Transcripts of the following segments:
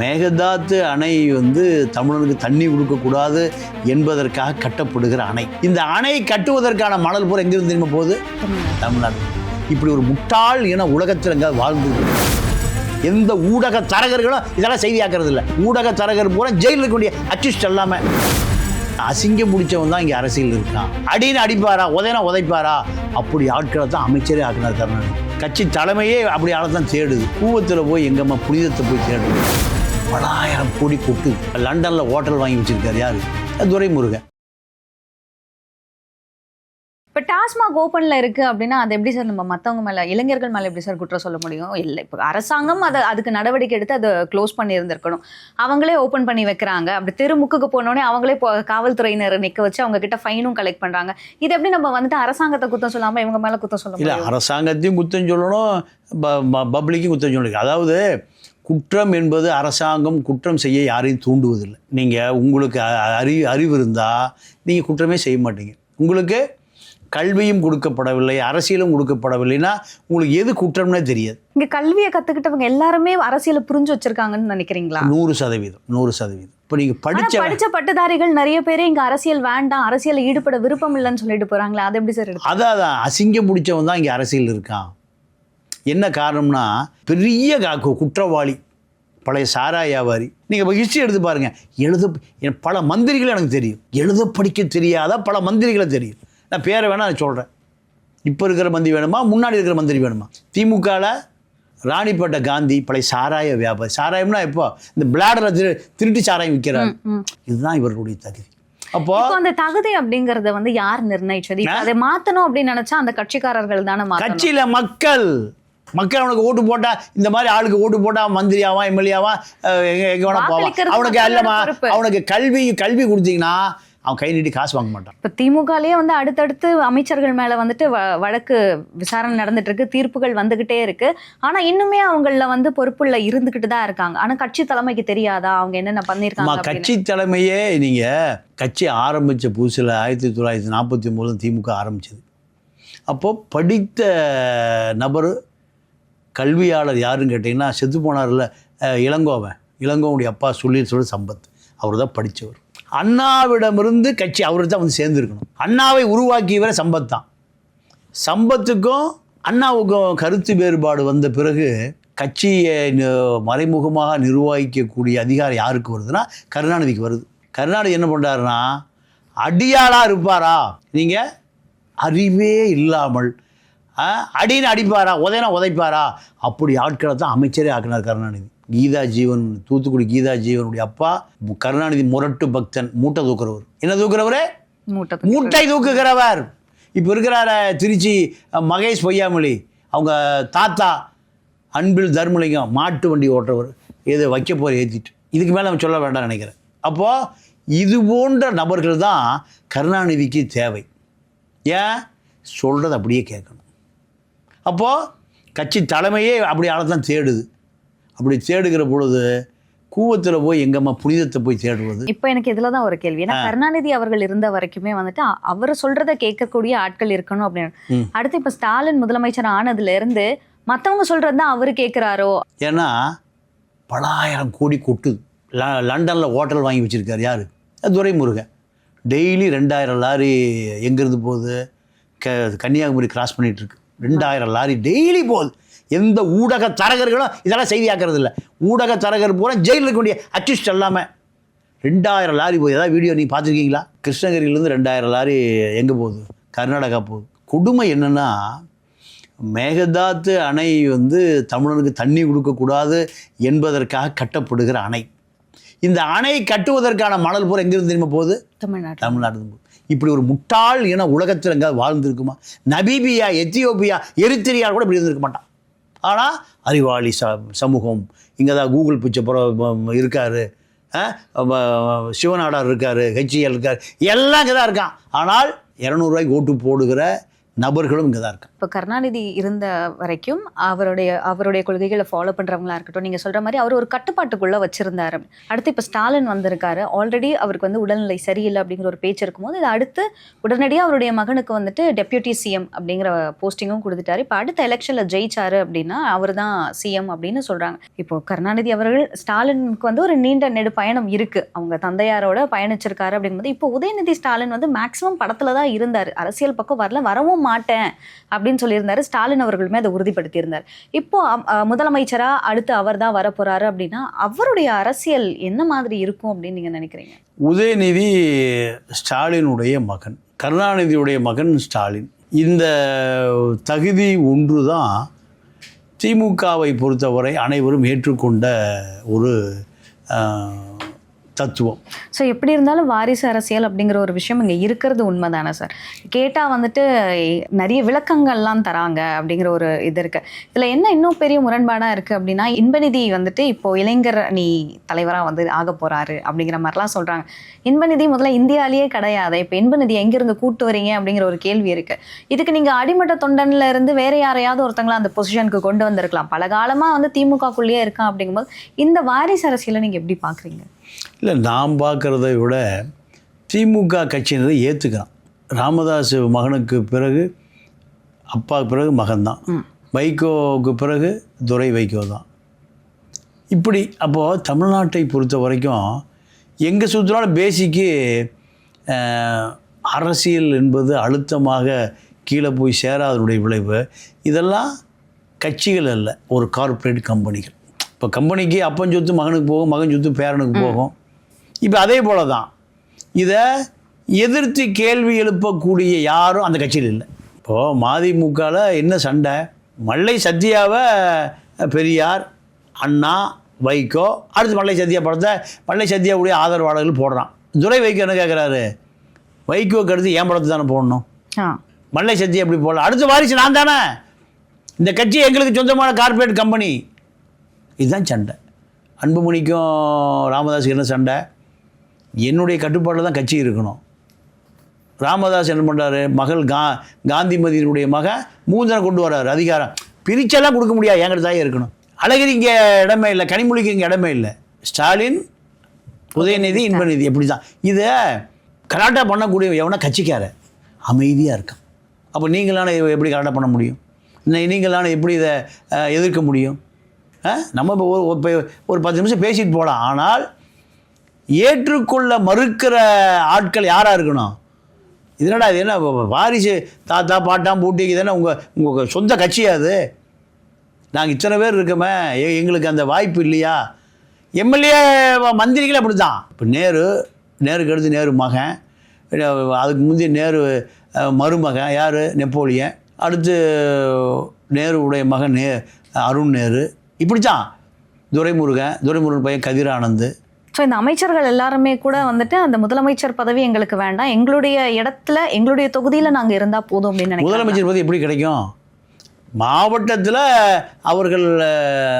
மேகதாத்து அணை வந்து தமிழனுக்கு தண்ணி கொடுக்கக்கூடாது என்பதற்காக கட்டப்படுகிற அணை. இந்த அணை கட்டுவதற்கான மணல் பூரா எங்கிருந்து தெரியுமா போகுது? தமிழ்நாடு. இப்படி ஒரு முட்டாள் இன உலகத்தில் எங்காவது வாழ்ந்து எந்த ஊடக தரகர்களும் இதெல்லாம் செய்தியாக்குறது இல்லை. ஊடக தரகர் பூரா ஜெயிலில் இருக்கக்கூடிய அட்ஜஸ்ட் எல்லாமே. அசிங்கம் பிடிச்சவன் தான் இங்கே அரசியல் இருக்கான். அடின்னு அடிப்பாரா? உதைனா உதைப்பாரா? அப்படி ஆட்களை தான் அமைச்சரே ஆக்கினார் கருணாநிதி கட்சி தலைமையே அப்படி ஆளை தான் தேடுது. கூவத்தில் போய் எங்கம்மா புனிதத்தை போய் தேடுது. பலாயிரம் கோடி கொட்டு லண்டனில் ஹோட்டல் வாங்கி வச்சிருக்காரு யாரு? துரைமுருகன். இப்போ டாஸ்மாக் ஓப்பன்ல இருக்கு அப்படின்னா அது எப்படி சார் நம்ம மத்தவங்க மேல இளைஞர்கள் மேல எப்படி சார் குற்றம் சொல்ல முடியும்? இல்லை இப்போ அரசாங்கம் அதை அதுக்கு நடவடிக்கை எடுத்து அதை க்ளோஸ் பண்ணி இருந்திருக்கணும் அவங்களே ஓப்பன் பண்ணி வைக்கிறாங்க. அப்படி தெருமுக்குக்கு போனோடனே அவங்களே இப்போ காவல்துறையினர் நிக்க வச்சு அவங்க கிட்ட ஃபைனும் கலெக்ட் பண்றாங்க. இது எப்படி நம்ம வந்துட்டு அரசாங்கத்தை குத்தம் சொல்லாம இவங்க மேல குத்தம் சொல்ல இல்லை அரசாங்கத்தையும் குத்தம் சொல்லணும் பப்ளிக்கும் குத்தம் சொல்லணும் அதாவது குற்றம் என்பது அரசாங்கம் குற்றம் செய்ய யாரையும் தூண்டுவதில்லை. நீங்கள் உங்களுக்கு அ- அறி அறிவு இருந்தால் நீங்கள் குற்றமே செய்ய மாட்டீங்க. உங்களுக்கு கல்வியும் கொடுக்கப்படவில்லை அரசியலும் கொடுக்கப்படவில்லைன்னா உங்களுக்கு எது குற்றம்னே தெரியாது. இங்க கல்வியை கத்துக்கிட்டவங்க எல்லாருமே அரசியலை புரிஞ்சு வச்சிருக்காங்கன்னு நினைக்கிறீங்களா? நூறு சதவீதம் நூறு சதவீதம். இப்போ நீங்கள் ஆனா படித்த படிச்ச பட்டதாரிகள் நிறைய பேரே இங்க அரசியல் வேண்டாம் அரசியல்ல ஈடுபட விருப்பம் இல்லைன்னு சொல்லிட்டு போறாங்களே அது எப்படி சார் அதான் அதான். அசிங்கம் பிடிச்சவன் தான் இங்கே அரசியல் இருக்கான். என்ன காரணம்னா பெரிய குற்றவாளி பழைய சாரா வியாபாரி. நீங்கள் ஹிஸ்ட்ரி எடுத்து பாருங்கள் எழுத பல மந்திரிகள் எனக்கு தெரியும். எழுத படிக்க தெரியாத பல மந்திரிகளை தெரியும். நான் பேரை வேணா நான் சொல்கிறேன் இப்போ இருக்கிற மந்திரி வேணுமா? முன்னாடி இருக்கிற மந்திரி வேணுமா? திமுகவில் ராணிப்பேட்டை காந்தி பழைய சாராய வியாபாரி. சாராயம்னா எப்போ? இந்த பிளாடரை திரு திருட்டு சாராயம் விற்கிறார். இதுதான் இவர்களுடைய தகுதி. அப்போ? இப்போ அந்த தகுதி அப்படிங்கறத வந்து யார் நிர்ணயிச்சது? இப்ப அதை மாத்தணும் அப்படின்னு நினைச்சா அந்த கட்சிக்காரர்கள் தானே கட்சியில மக்கள். மக்கள் அவனுக்கு ஓட்டு போட்டா இந்த மாதிரி ஆளுக்கு ஓட்டு போட்டா மந்திரி ஆவான் எம்எல்ஏ ஆவான் எங்க வேணா போவான். அவனுக்கு அல்லமா. அவனுக்கு கல்வி கல்வி கொடுத்தீங்கன்னா அவன் கை நீட்டி காசு வாங்க மாட்டான். இப்ப திமுகலயே வந்து அடுத்தடுத்து அமைச்சர்கள் மேல வந்துட்டு வ- வழக்கு விசாரணை நடந்துட்டு இருக்கு தீர்ப்புகள் வந்துகிட்டே இருக்கு. ஆனா இன்னுமே அவங்கள வந்து பொறுப்புள்ள இருந்துகிட்டு தான் இருக்காங்க. ஆனா கட்சி தலைமைக்கு தெரியாதா? அவங்க என்னென்ன அப்படின்னு. கட்சி தலைமையே நீங்க கட்சி ஆரம்பிச்ச புதுசுல ஆயிரத்தி தொள்ளாயிரத்தி நாற்பத்தி ஒன்பதுல திமுக ஆரம்பிச்சது. அப்போ படித்த நபர் கல்வியாளர் யாருன்னு கேட்டிங்கன்னா செத்து போனார்ல இளங்கோவன் இளங்கோவனுடைய அப்பா சொல்லி சொல்லி சம்பத். அவர் தான் படித்தவர் அண்ணாவிடமிருந்து கட்சி அவர் தான் வந்து சேர்ந்துருக்கணும். அண்ணாவை உருவாக்கியவரை சம்பத் தான். சம்பத்துக்கும் அண்ணாவுக்கும் கருத்து வேறுபாடு வந்த பிறகு கட்சியை மறைமுகமாக நிர்வகிக்கக்கூடிய அதிகாரம் யாருக்கு வருதுன்னா கருணாநிதிக்கு வருது. கருணாநிதி என்ன பண்ணுறாருன்னா அடியாளாக இருப்பாரா? நீங்கள் அறிவே இல்லாமல் அடின்னு அடிப்பாரா? உதைனா உதைப்பாரா? அப்படி ஆட்களை தான் அமைச்சரே ஆக்கினார் கருணாநிதி. கீதா ஜீவன் தூத்துக்குடி கீதா ஜீவனுடைய அப்பா கருணாநிதி முரட்டு பக்தன் மூட்டை தூக்குறவர். என்ன தூக்குறவரே? மூட்டை தூக்குகிறவர். இப்போ இருக்கிறார திருச்சி மகேஷ் பொய்யாமொழி. அவங்க தாத்தா அன்பில் தர்மலிங்கம் மாட்டு வண்டி ஓட்டுறவர். இதை வைக்க போகிற ஏற்றிட்டு இதுக்கு மேலே நம்ம சொல்ல வேண்டாம் நினைக்கிறேன். அப்போது இது போன்ற நபர்கள் தான் கருணாநிதிக்கு தேவை. ஏன்? சொல்கிறது அப்படியே கேட்கணும். அப்போது கட்சி தலைமையே அப்படி ஆளை தான் தேடுது. அப்படி தேடுகிற பொழுது கூவத்தில் போய் எங்கம்மா புனிதத்தை போய் தேடுவது? இப்ப எனக்கு இதுலதான் ஒரு கேள்வி. ஏன்னா கருணாநிதி அவர்கள் இருந்த வரைக்குமே வந்துட்டு அவர் சொல்றத கேட்கக்கூடிய ஆட்கள் இருக்கணும் அப்படின்னு. அடுத்து இப்ப ஸ்டாலின் முதலமைச்சர் ஆனதுல இருந்து மத்தவங்க சொல்றதுதான் அவரு கேக்குறாரோ ஏன்னா பலாயிரம் கோடி கொட்டுது. ல லண்டனில் ஹோட்டல் வாங்கி வச்சுருக்காரு யார்? துரைமுருகன். டெய்லி ரெண்டாயிரம் லாரி எங்கேருந்து போகுது? க கன்னியாகுமரி கிராஸ் பண்ணிட்டு இருக்கு. ரெண்டாயிரம் லாரி டெய்லி போகுது. எந்த ஊடக தரகர்களும் இதெல்லாம் செய்தியாக்குறது இல்லை ஊடக தரகர் பூரா ஜெயிலில் இருக்கக்கூடிய அட்ஜஸ்ட் எல்லாமே. ரெண்டாயிரம் லாரி போகுது. ஏதாவது வீடியோ நீங்கள் பார்த்துருக்கீங்களா? கிருஷ்ணகிரியிலேருந்து ரெண்டாயிரம் லாரி எங்கே போகுது? கர்நாடகா போகுது. கொடுமை என்னென்னா மேகதாத்து அணை வந்து தமிழனுக்கு தண்ணி கொடுக்கக்கூடாது என்பதற்காக கட்டப்படுகிற அணை. இந்த அணை கட்டுவதற்கான மணல் பூரா எங்கிருந்து தெரியுமா போகுது? தமிழ்நாடு தமிழ்நாடு. இப்படி ஒரு முட்டாள் இன உலகத்தில் எங்கேயாவது வாழ்ந்துருக்குமா? நபீபியா எத்தியோப்பியா எரித்திரியா கூட இப்படி இருந்திருக்க மாட்டான். ஆனால் அறிவாளி ச சமூகம் இங்கே தான் கூகுள் பிச்சை புறம் இருக்கார். சிவநாடார் இருக்கார் ஹெச்சிஎல் இருக்கார். எல்லாம் இங்கே தான் இருக்கான். ஆனால் இரநூறுவாய்க்கு ஓட்டு போடுகிற நபர்களும் இங்கே தான் இருக்கு இப்போ கருணாநிதி இருந்த வரைக்கும் அவருடைய அவருடைய கொள்கைகளை ஃபாலோ பண்றவங்களா இருக்கட்டும் நீங்கள் சொல்கிற மாதிரி அவர் ஒரு கட்டுப்பாட்டுக்குள்ளே வச்சிருந்தாரு. அடுத்து இப்போ ஸ்டாலின் வந்திருக்காரு. ஆல்ரெடி அவருக்கு வந்து உடல்நிலை சரியில்லை அப்படிங்கிற ஒரு பேச்சு இருக்கும்போது இது அடுத்து உடனடியாக அவருடைய மகனுக்கு வந்துட்டு டெப்யூட்டி சிஎம் அப்படிங்கிற போஸ்டிங்கும் கொடுத்துட்டாரு. இப்போ அடுத்த எலெக்ஷனில் ஜெயிச்சாரு அப்படின்னா அவர் தான் சிஎம் அப்படின்னு சொல்றாங்க. இப்போ கருணாநிதி அவர்கள் ஸ்டாலினுக்கு வந்து ஒரு நீண்ட நெடு பயணம் இருக்கு. அவங்க தந்தையாரோட பயணிச்சிருக்காரு அப்படிங்கும்போது இப்போ உதயநிதி ஸ்டாலின் வந்து மேக்சிமம் படத்தில் தான் இருந்தார். அரசியல் பக்கம் வரல வரவும் மாட்டேன் அப்படின்னு சொல்லியிருந்தாரு. ஸ்டாலின் அவர்களுமே அதை உறுதிப்படுத்தியிருந்தார். இப்போ அம்- முதலமைச்சரா அடுத்து அவர் தான் வரப்போறாரு அப்படின்னா அவருடைய அரசியல் என்ன மாதிரி இருக்கும் அப்படின்னு நீங்க நினைக்கிறீங்க? உதயநிதி ஸ்டாலினுடைய மகன் கருணாநிதியுடைய மகன் ஸ்டாலின். இந்த தகுதி ஒன்று தான் திமுகவை பொறுத்தவரை அனைவரும் ஏற்றுக்கொண்ட ஒரு தத்துவம். ஸோ எப்படி இருந்தாலும் வாரிசு அரசியல் அப்படிங்கிற ஒரு விஷயம் இங்கே இருக்கிறது உண்மை தானே சார் கேட்டால் வந்துட்டு நிறைய விளக்கங்கள்லாம் தராங்க அப்படிங்கிற ஒரு இது இருக்குது இதில் என்ன இன்னும் பெரிய முரண்பாடாக இருக்குது அப்படின்னா இன்பநிதி வந்துட்டு இப்போ இளைஞர் அணி தலைவராக வந்து ஆக போகிறாரு அப்படிங்கிற மாதிரிலாம் சொல்கிறாங்க இன்பநிதி முதல்ல இந்தியாலேயே கிடையாது. இப்போ இன்பநிதி எங்கேருந்து கூட்டு வரீங்க அப்படிங்கிற ஒரு கேள்வி இருக்குது இதுக்கு நீங்கள் அடிமட்ட தொண்டனில் இருந்து வேற யாரையாவது ஒருத்தங்கள அந்த பொசிஷனுக்கு கொண்டு வந்திருக்கலாம். பல காலமாக வந்து திமுகக்குள்ளேயே இருக்கான் அப்படிங்கும்போது இந்த வாரிசு அரசியலை நீங்கள் எப்படி பார்க்குறீங்க இல்லை நாம் பார்க்குறத விட திமுக கட்சியினரை ஏற்றுக்கிறான் ராமதாஸ் மகனுக்கு பிறகு அப்பாவுக்கு பிறகு மகன்தான். வைகோவுக்கு பிறகு துரை வைகோ தான் இப்படி அப்போது தமிழ்நாட்டை பொறுத்த வரைக்கும் எங்கே சுற்றினாலும் பேசிக்கு அரசியல் என்பது அழுத்தமாக கீழே போய் சேராதனுடைய விளைவு. இதெல்லாம் கட்சிகள் அல்ல ஒரு கார்ப்பரேட் கம்பெனிகள் இப்போ கம்பெனிக்கு அப்பன் சொத்து மகனுக்கு போகும் மகன் சொத்து பேரனுக்கு போகும். இப்போ அதே போல தான் இதை எதிர்த்து கேள்வி எழுப்பக்கூடிய யாரும் அந்த கட்சியில் இல்லை. இப்போது மதிமுகவில் என்ன சண்டை? மல்லை சத்யாவை பெரியார் அண்ணா வைகோ அடுத்து மல்லை சத்யா படத்தை மல்லை சத்யாவுடைய ஆதரவாளர்கள் போடுறான். துரை வைகோ என்ன கேட்குறாரு வைகோக்கு அடுத்து என் படத்தை தானே போடணும். மல்லை சத்யா எப்படி போடலாம் அடுத்த வாரிசு நான் தானே. இந்த கட்சி எங்களுக்கு சொந்தமான கார்ப்பரேட் கம்பெனி இதுதான் சண்டை. அன்புமணிக்கும் ராமதாஸுக்கு என்ன சண்டை? என்னுடைய கட்டுப்பாட்டில் தான் கட்சி இருக்கணும். ராமதாஸ் என்ன பண்ணுறாரு மகள் கா காந்திமதியினுடைய மகன் மூந்தனை கொண்டு வர்றாரு அதிகாரம். பிரிச்செல்லாம் கொடுக்க முடியாது. என்கிட்ட தான் இருக்கணும். அழகிரி இங்கே இடமே இல்லை. கனிமொழிக்கு இங்கே இடமே இல்லை. ஸ்டாலின் உதயநிதி இன்பநிதி எப்படி தான் இதை கலாட்டா பண்ணக்கூடிய எவனா கட்சிக்கார அமைதியாக இருக்கான். அப்போ நீங்களான எப்படி கலாட்டா பண்ண முடியும்? நீங்களான எப்படி இதை எதிர்க்க முடியும்? நம்ம இப்போ ஒரு ஒரு பத்து நிமிஷம் பேசிட்டு போகலாம் ஆனால் ஏற்றுக்கொள்ள மறுக்கிற ஆட்கள் யாராக இருக்கணும்? இதனடா இது என்ன வாரிசு தாத்தா பாட்டாம் பூட்டி இது உங்கள் உங்கள் சொந்த கட்சியா அது? நாங்கள் இத்தனை பேர் இருக்கோமே எங்களுக்கு அந்த வாய்ப்பு இல்லையா? எம்எல்ஏ மந்திரிகள் அப்படி தான் இப்போ நேரு நேருக்கு அடுத்து நேரு மகன். அதுக்கு முந்தைய நேரு மருமகன் யார்? நெப்போலியன். அடுத்து நேருடைய மகன் நே அருண் நேரு. இப்படி தான் துரைமுருகன் துரைமுருகன் பையன் கதிரானந்து. ஸோ இந்த அமைச்சர்கள் எல்லாருமே கூட வந்துட்டு அந்த முதலமைச்சர் பதவி எங்களுக்கு வேண்டாம். எங்களுடைய இடத்துல எங்களுடைய தொகுதியில நாங்க இருந்தா போதும் அப்படின்னு முதலமைச்சர் பதவி எப்படி கிடைக்கும்? மாவட்டத்தில் அவர்கள்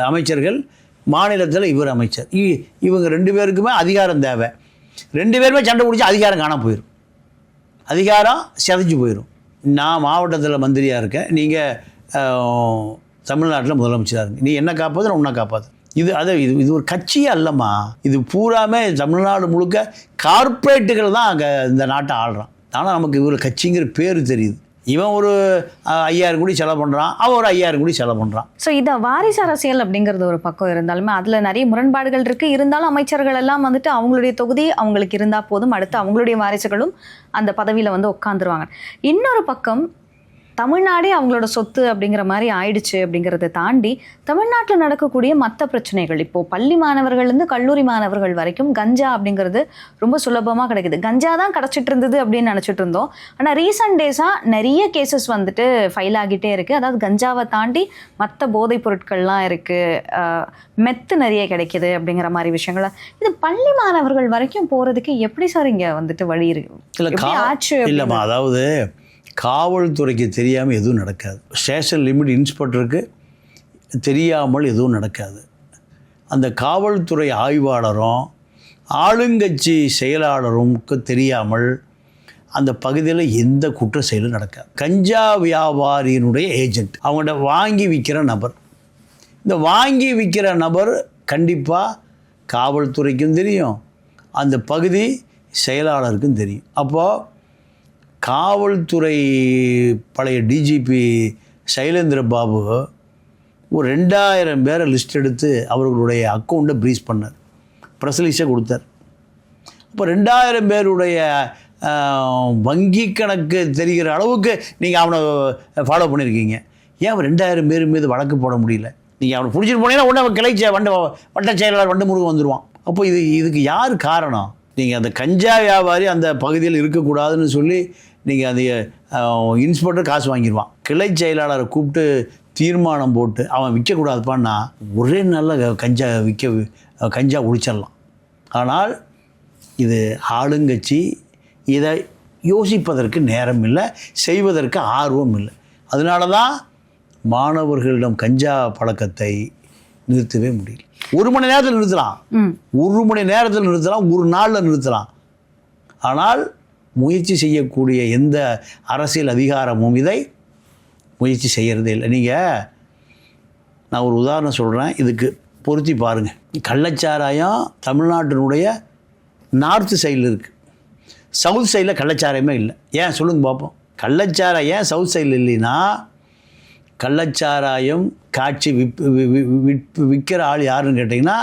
அமைச்சர்கள் மாநிலத்தில் இவர் அமைச்சர். இவங்க ரெண்டு பேருக்குமே அதிகாரம் தேவை. ரெண்டு பேருமே சண்டை பிடிச்சி அதிகாரம் காணாம போயிடும் அதிகாரம் சிதைஞ்சு போயிடும் நான் மாவட்டத்தில் மந்திரியாக இருக்கேன். நீங்கள் தமிழ்நாட்டில் முதலமைச்சராக இருக்கு நீ என்ன காப்பாது நான் உன்னை காப்பாது இது அது இது இது ஒரு கட்சியே அல்லம்மா. இது பூராமே தமிழ்நாடு முழுக்க கார்ப்பரேட்டுகள் தான் அங்கே இந்த நாட்டை ஆள்றான். ஆனால் நமக்கு இவர் கட்சிங்கிற பேர் தெரியுது. இவன் ஒரு ஐயாயிரம் கோடி செலவு பண்ணுறான் அவன் ஒரு ஐயாயிரம் கோடி செலவு பண்ணுறான் ஸோ இதை வாரிசு அரசியல் அப்படிங்கிறது ஒரு பக்கம் இருந்தாலுமே அதில் நிறைய முரண்பாடுகள் இருக்குது இருந்தாலும் அமைச்சர்கள் எல்லாம் வந்துட்டு அவங்களுடைய தொகுதி அவங்களுக்கு இருந்தால் போதும். அடுத்து அவங்களுடைய வாரிசுகளும் அந்த பதவியில் வந்து உட்காந்துருவாங்க இன்னொரு பக்கம் தமிழ்நாடே அவங்களோட சொத்து அப்படிங்கிற மாதிரி ஆயிடுச்சு அப்படிங்கிறத தாண்டி தமிழ்நாட்டில் நடக்கக்கூடிய மற்ற பிரச்சனைகள். இப்போ பள்ளி மாணவர்கள்லேருந்து கல்லூரி மாணவர்கள் வரைக்கும் கஞ்சா அப்படிங்கிறது ரொம்ப சுலபமாக கிடைக்குது. கஞ்சா தான் கிடச்சிட்டு இருந்தது அப்படின்னு நினச்சிட்டு இருந்தோம். ஆனால் ரீசன்ட் டேஸாக நிறைய கேசஸ் வந்துட்டு ஃபைல் ஆகிட்டே இருக்குது அதாவது கஞ்சாவை தாண்டி மற்ற போதைப் பொருட்கள்லாம் இருக்குது மெத்து நிறைய கிடைக்குது அப்படிங்கிற மாதிரி விஷயங்கள். இது பள்ளி மாணவர்கள் வரைக்கும் போகிறதுக்கு எப்படி சார் இங்கே வந்துட்டு வழி இருக்கு ஆச்சு இல்லைம்மா அதாவது காவல்துறைக்கு தெரியாமல் எதுவும் நடக்காது. ஸ்டேஷன் லிமிட் இன்ஸ்பெக்டருக்கு தெரியாமல் எதுவும் நடக்காது. அந்த காவல்துறை ஆய்வாளரும் ஆளுங்கட்சி செயலாளரும்க்கு தெரியாமல் அந்த பகுதியில் எந்த குற்ற செயலும் நடக்காது. கஞ்சா வியாபாரியினுடைய ஏஜெண்ட் அவங்கள்ட்ட வாங்கி விற்கிற நபர். இந்த வாங்கி விற்கிற நபர் கண்டிப்பாக காவல்துறைக்கும் தெரியும். அந்த பகுதி செயலாளருக்கும் தெரியும். அப்போது காவல்துறை பழைய டிஜிபி சைலேந்திர பாபு ஒரு ரெண்டாயிரம் பேரை லிஸ்ட் எடுத்து அவர்களுடைய அக்கௌண்ட்டை ப்ரீஸ் பண்ணார். ப்ரெஸ்லீஸை கொடுத்தார். இப்போ ரெண்டாயிரம் பேருடைய வங்கி கணக்கு தெரிகிற அளவுக்கு நீங்கள் அவனை ஃபாலோ பண்ணியிருக்கீங்க ஏன் அவன் ரெண்டாயிரம் பேர் மீது வழக்கு போட முடியல? நீங்கள் அவனை பிடிச்சிட்டு போனீங்கன்னா உடனே அவன் கிளை வண்ட வட்ட செயலாளர் வண்டு முருகன் வந்துடுவான் அப்போ இது இதுக்கு யார் காரணம்? நீங்கள் அந்த கஞ்சா வியாபாரி அந்த பகுதியில் இருக்கக்கூடாதுன்னு சொல்லி நீங்கள் அந்த இன்ஸ்பெக்டர் காசு வாங்கிடுவான் கிளை செயலாளரை கூப்பிட்டு தீர்மானம் போட்டு அவன் விற்கக்கூடாதுப்பான்னா ஒரே நல்ல கஞ்சா விற்க கஞ்சா ஒழிச்சிடலாம் ஆனால் இது ஆளுங்கட்சி இதை யோசிப்பதற்கு நேரம் இல்லை செய்வதற்கு ஆர்வம் இல்லை. அதனால தான் மாணவர்களிடம் கஞ்சா பழக்கத்தை நிறுத்தவே முடியல. ஒரு மணி நேரத்தில் நிறுத்தலாம். ஒரு மணி நேரத்தில் நிறுத்தலாம் ஒரு நாளில் நிறுத்தலாம். ஆனால் முயற்சி செய்யக்கூடிய எந்த அரசியல் அதிகாரமும் இதை முயற்சி செய்கிறதே இல்லை. நீங்கள் நான் ஒரு உதாரணம் சொல்கிறேன் இதுக்கு பொருத்தி பாருங்கள் கள்ளச்சாராயம் தமிழ்நாட்டினுடைய நார்த்து சைடில் இருக்குது சவுத் சைடில் கள்ளச்சாராயமே இல்லை. ஏன்? சொல்லுங்க பார்ப்போம் கள்ளச்சாராயம் ஏன் சவுத் சைடில் இல்லைன்னா கள்ளச்சாராயம் காட்சி விப் வி- விப் விற்கிற ஆள் யாருன்னு கேட்டிங்கன்னா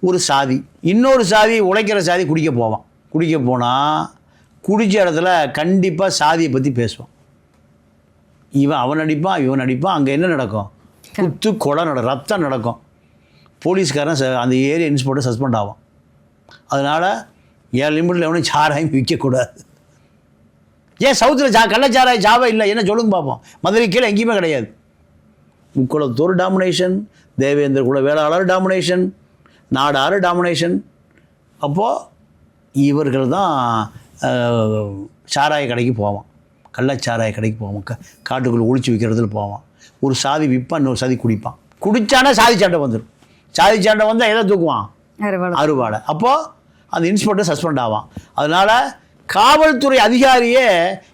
ஒரு சாதி. இன்னொரு சாதி உழைக்கிற சாதி குடிக்க போவான். குடிக்க போனால் குடிச்ச இடத்துல கண்டிப்பாக சாதியை பற்றி பேசுவான் இவன் அவன் அடிப்பான் இவன் அடிப்பான் அங்கே என்ன நடக்கும்? குத்து கொலை நட ரத்தம் நடக்கும். போலீஸ்காரன் ச- அந்த ஏரியா இன்ஸ்பெக்டர் சஸ்பெண்ட் ஆகும் அதனால் என் லிமிட்டில் எவனும் சாராயம் விற்கக்கூடாது ஏன் சவுத்தில் சா கள்ளச்சாராய சாவே இல்லை என்ன சொல்லுங்க பார்ப்போம் மதுரை கீழே எங்கேயுமே கிடையாது. முக்குளத்தூர் டாமினேஷன் தேவேந்திர குல வேளாளர் டாமினேஷன் நாடாறு டாமினேஷன். அப்போது இவர்கள் தான் சாராய கடைக்கு போவான். கள்ளச்சாராய கடைக்கு போவான். க காட்டுக்குள்ளே ஒளிச்சு விற்கிறதுல போவான். ஒரு சாதி விற்பான் இன்னொரு சாதி குடிப்பான். குடித்தானா சாதி சண்டை வந்துடும் சாதி சண்டை வந்தால் எதை தூக்குவான்? அறுவடை. அறுவாடை. அப்போது அந்த இன்ஸ்பெக்டர் சஸ்பெண்ட் ஆவான். அதனால் காவல்துறை அதிகாரியே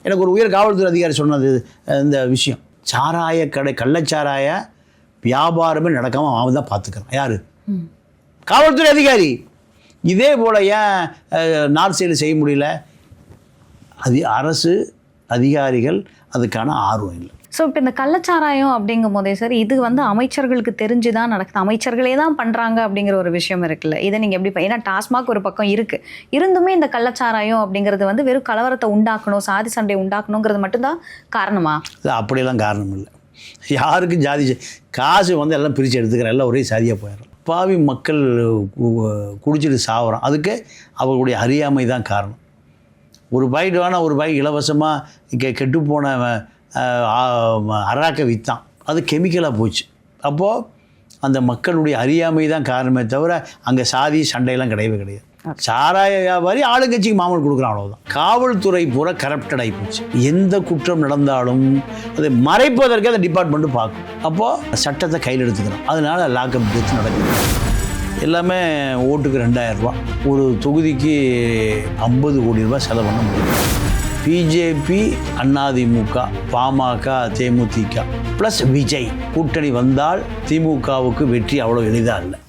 எனக்கு ஒரு உயர் காவல்துறை அதிகாரி சொன்னது இந்த விஷயம். சாராய கடை கள்ளச்சாராய வியாபாரமே நடக்காமல் அவன் தான் பார்த்துக்கிறான். யார்? காவல்துறை அதிகாரி. இதே போல் ஏன் நார்த் சைடு செய்ய முடியல? அது அரசு அதிகாரிகள் அதுக்கான ஆர்வம் இல்லை. ஸோ இப்போ இந்த கள்ளச்சாராயம் அப்படிங்கும் போதே சார் இது வந்து அமைச்சர்களுக்கு தெரிஞ்சு தான் நடக்குது. அமைச்சர்களே தான் பண்ணுறாங்க அப்படிங்கிற ஒரு விஷயம் இருக்குல்ல. இதை நீங்கள் எப்படி ஏன்னா டாஸ்மாக் ஒரு பக்கம் இருக்குது இருந்துமே இந்த கள்ளச்சாராயம் அப்படிங்கிறது வந்து வெறும் கலவரத்தை உண்டாக்கணும் சாதி சண்டை உண்டாக்கணுங்கிறது மட்டும்தான் காரணமா? இது அப்படியெல்லாம் காரணம் இல்லை. யாருக்கும் ஜாதி காசு வந்து எல்லாம் பிரித்து எடுத்துக்கிறேன் எல்லாம் ஒரே சாதியாக போயிடும் பாவி மக்கள் குடிச்சிட்டு சாவறோம் அதுக்கு அவர்களுடைய அறியாமை தான் காரணம். ஒரு பாக்கெட் வேணால் ஒரு பாக்கெட் இலவசமாக கெ கெட்டுப்போன அஹ், ஆ- அராக்கை விற்றான் அது கெமிக்கலாக போச்சு. அப்போது அந்த மக்களுடைய அறியாமை தான் காரணமே தவிர அங்கே சாதி சண்டையெல்லாம் கிடையவே கிடையாது. சாராய வியாபாரி ஆளுங்கட்சிக்கு மாமூல் கொடுக்குறான் அவ்வளோதான் காவல்துறை பூரா கரப்டட் ஆகி போச்சு. எந்த குற்றம் நடந்தாலும் அதை மறைப்பதற்கு அந்த டிபார்ட்மெண்ட்டு பார்க்கும். அப்போது சட்டத்தை கையில் எடுத்துக்கிறோம் அதனால லாக்அப் டெத் நடக்குது. எல்லாமே ஓட்டுக்கு ரெண்டாயிரரூபா. ஒரு தொகுதிக்கு ஐம்பது கோடி ரூபாய் செலவு பண்ண முடியும். BJP AIADMK PMK DMDK plus Vijay. கூட்டணி வந்தால் திமுகவுக்கு வெற்றி அவ்வளோ எளிதாக இல்லை.